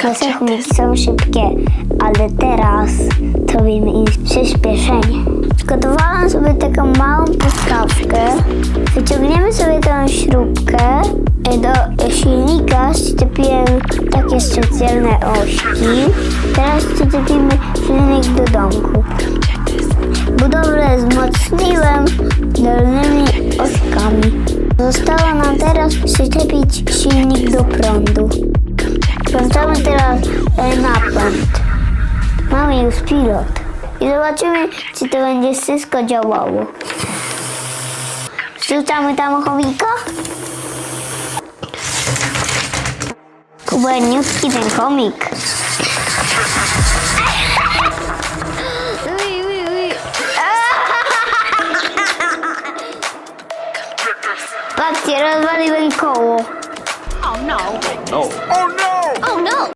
Chomiki są szybkie, ale teraz robimy im przyspieszenie. Zgotowałam sobie taką małą podstawkę. Wyciągniemy sobie tą śrubkę. E, Do silnika przyczepiłem takie specjalne ośki. Teraz przyczepimy silnik do domku. Budowlę wzmocniłem dolnymi ośkami. Zostało nam teraz przyczepić silnik do prądu. Włączamy teraz e, napęd. Mamy już pilot. I zobaczymy, czy to będzie wszystko działało. Wrzucamy tam chomika. Kubaniutki ten ui. Patrzcie, rozwaliłem koło. Oh no. No. Oh no.